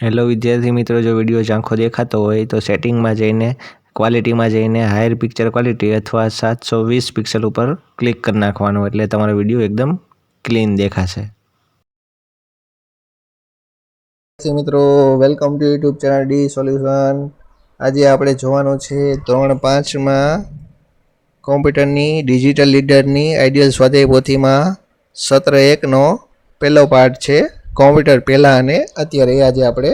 Hello વિદ્યાર્થી મિત્રો, જો વીડિયો ઝાંખો દેખાતો હોય તો સેટિંગમાં જઈને ક્વોલિટીમાં જઈને હાયર પિક્ચર ક્વોલિટી અથવા સાતસો વીસ પિક્સલ ઉપર ક્લિક કરી નાખવાનું. એટલે તમારો વીડિયો એકદમ ક્લીન દેખાશે. મિત્રો welcome to YouTube channel D solution આજે આપણે જોવાનું છે ધોરણ પાંચમાં કોમ્પ્યુટરની ડિજિટલ લીડરની આઈડિયલ સ્વાધ્યાય પોથીમાં સત્ર એકનો પહેલો પાર્ટ છે. કોમ્પ્યુટર પહેલાં અને અત્યારે એ આજે આપણે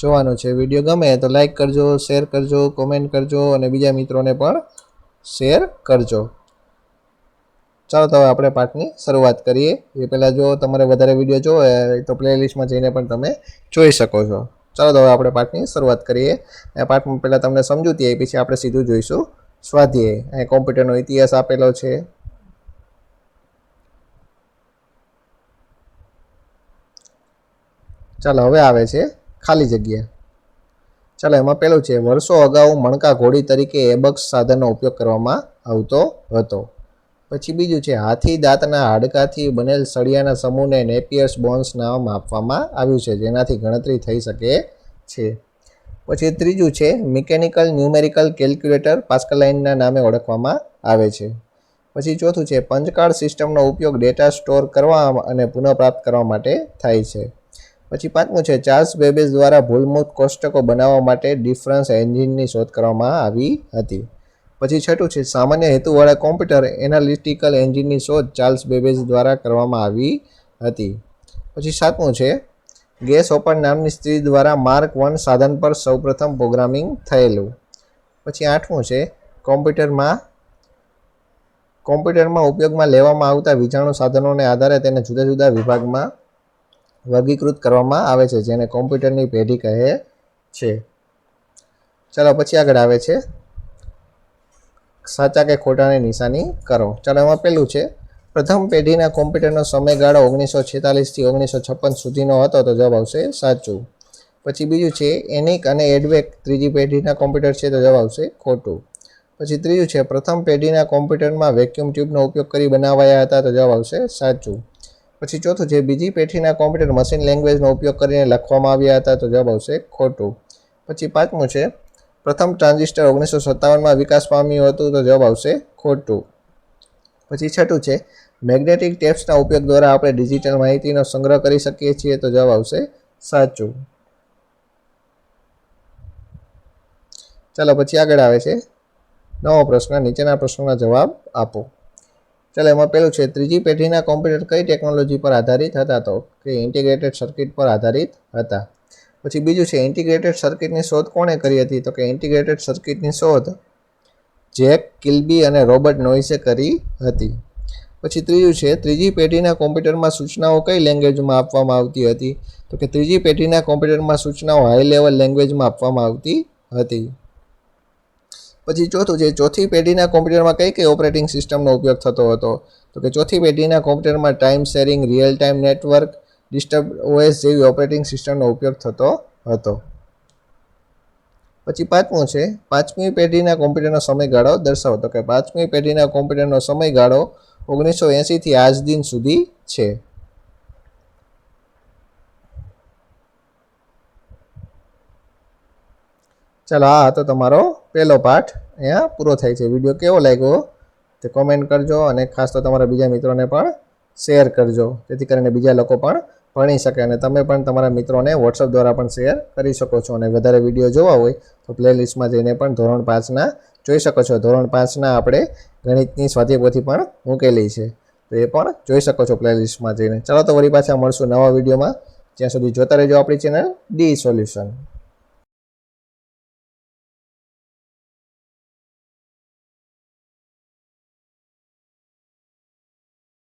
જોવાનું છે. વીડિયો ગમે તો લાઈક કરજો શેર કરજો કોમેન્ટ કરજો અને બીજા મિત્રોને પણ શેર કરજો. ચાલો તો હવે આપણે પાઠની શરૂઆત કરીએ. એ પહેલાં જો તમારે વધારે વીડિયો જોવો હોય તો પ્લેલિસ્ટમાં જઈને પણ તમે જોઈ શકો છો. ચાલો તો હવે આપણે પાઠની શરૂઆત કરીએ. આ પાઠમાં પહેલાં તમને સમજૂતી આવી પછી આપણે સીધું જોઈશું. સ્વાધ્યાય. અહીં કોમ્પ્યુટરનો ઇતિહાસ આપેલો છે. ચાલો, હવે આવે છે ખાલી જગ્યા. ચાલો, એમાં પેલું છે વર્ષો અગાઉ મણકા ઘોડી તરીકે એબક્સ સાધનનો ઉપયોગ કરવામાં આવતો હતો. પછી બીજું છે, હાથી દાંતના હાડકાથી બનેલ સળિયાના સમૂહને નેપિયર્સ બોન્સ નામ આપવામાં આવ્યું છે, જેનાથી ગણતરી થઈ શકે છે. પછી ત્રીજું છે, મિકેનિકલ ન્યુમેરિકલ કેલ્ક્યુલેટર પાસ્કલાઇનના નામે ઓળખવામાં આવે છે. પછી ચોથું છે, પંચકાળ સિસ્ટમનો ઉપયોગ ડેટા સ્ટોર કરવા અને પુનઃપ્રાપ્ત કરવા માટે થાય છે. પછી પાંચમું છે, ચાર્લ્સ બેબેજ દ્વારા ભૂલમુક્ત કોષ્ટકો બનાવવા માટે ડિફરન્સ એન્જિનની શોધ કરવામાં આવી હતી. પછી છઠ્ઠું છે, સામાન્ય હેતુવાળા કોમ્પ્યુટર એનાલિટિકલ એન્જિનની શોધ ચાર્લ્સ બેબેજ દ્વારા કરવામાં આવી હતી. પછી સાતમું છે, ગેસ ઓપન નામની સ્ત્રી દ્વારા માર્ક વન સાધન પર સૌપ્રથમ પ્રોગ્રામિંગ થયેલું. પછી આઠમું છે, કોમ્પ્યુટરમાં કોમ્પ્યુટરમાં ઉપયોગમાં લેવામાં આવતા વિજાણુ સાધનોને આધારે તેને જુદા જુદા વિભાગમાં વર્ગીકૃત કરવામાં આવે છે, જેને કોમ્પ્યુટરની પેઢી કહે છે. ચાલો પછી આગળ આવે છે. સાચા કે ખોટાની નિશાની કરો. ચાલો એમાં પહેલું છે. પ્રથમ પેઢીના કોમ્પ્યુટરનો સમયગાળો ઓગણીસો છેતાલીસથી ઓગણીસો છપ્પન સુધીનો હતો, તો જવાબ આવશે સાચું. પછી બીજું છે, એનિક અને એડવેક ત્રીજી પેઢીના કોમ્પ્યુટર છે, તો જવાબ આવશે ખોટું. પછી ત્રીજું છે, પ્રથમ પેઢીના કોમ્પ્યુટરમાં વેક્યુમ ટ્યુબનો ઉપયોગ કરી બનાવાયા હતા, તો જવાબ આવશે સાચું. પછી ચોથું છે, બીજી પેઢીના કોમ્પ્યુટર મશીન લેંગ્વેજનો ઉપયોગ કરીને લખવામાં આવ્યા હતા, તો જવાબ આવશે ખોટું. પછી પાંચમું છે, પ્રથમ ટ્રાન્ઝિસ્ટર ઓગણીસો સત્તાવનમાં વિકાસ પામ્યું હતું, તો જવાબ આવશે ખોટું. પછી છઠ્ઠું છે, મેગ્નેટિક ટેપ્સના ઉપયોગ દ્વારા આપણે ડિજિટલ માહિતીનો સંગ્રહ કરી શકીએ છીએ, તો જવાબ આવશે સાચું. ચાલો પછી આગળ આવે છે, નવો પ્રશ્ન, નીચેના પ્રશ્નોના જવાબ આપો. ચાલો, એમાં પેલું છે, ત્રીજી પેઢીના કોમ્પ્યુટર કઈ ટેકનોલોજી પર આધારિત હતા તો? કે ઇન્ટિગ્રેટેડ સર્કિટ પર આધારિત હતા? પછી બીજું છે ઇન્ટિગ્રેટેડ સર્કિટની શોધ કોણે કરી હતી? તો કે ઇન્ટિગ્રેટેડ સર્કિટની શોધ જેક કિલ્બી અને રોબર્ટ નોઇસે કરી હતી. પછી ત્રીજું છે, ત્રીજી પેઢીના કોમ્પ્યુટરમાં સૂચનાઓ કઈ લેંગ્વેજમાં આપવામાં આવતી હતી? તો કે ત્રીજી પેઢીના કોમ્પ્યુટરમાં સૂચનાઓ હાઈ લેવલ લેંગ્વેજમાં આપવામાં આવતી હતી. પછી ચોથું છે ચોથી પેઢીના કોમ્પ્યુટરમાં કઈ કઈ ઓપરેટિંગ સિસ્ટમનો ઉપયોગ થતો હતો? તો કે ચોથી પેઢીના કોમ્પ્યુટરમાં time sharing, real time network, distributed OS જેવી ઓપરેટિંગ સિસ્ટમનો ઉપયોગ થતો હતો. પછી પાંચમું છે, પાંચમી પેઢીના કોમ્પ્યુટરનો સમયગાળો દર્શાવો. તો કે પાંચમી પેઢીના કોમ્પ્યુટરનો સમયગાળો ઓગણીસો એંસીથી આજ દિન સુધી છે. ચાલો, આ હતો તમારો પહેલો પાઠ અહીંયા પૂરો થાય છે. વીડિયો કેવો લાગ્યો તે કોમેન્ટ કરજો અને ખાસ તો તમારા બીજા મિત્રોને પણ શેર કરજો. જેથી કરીને બીજા લોકો પણ ભણી શકે અને તમે પણ તમારા મિત્રોને વોટ્સઅપ દ્વારા પણ શેર કરી શકો છો અને વધારે વીડિયો જોવા હોય તો પ્લેલિસ્ટમાં જઈને પણ ધોરણ પાંચના જોઈ શકો છો. ધોરણ પાંચના આપણે ગણિતની સ્વાધ્યાયપોથી પણ મૂકેલી છે. તો એ પણ જોઈ શકો છો પ્લેલિસ્ટમાં જઈને. ચાલો તો વળી પાછા મળશું નવા વિડીયોમાં. જ્યાં સુધી જોતા રહેજો આપણી ચેનલ ડી સોલ્યુશન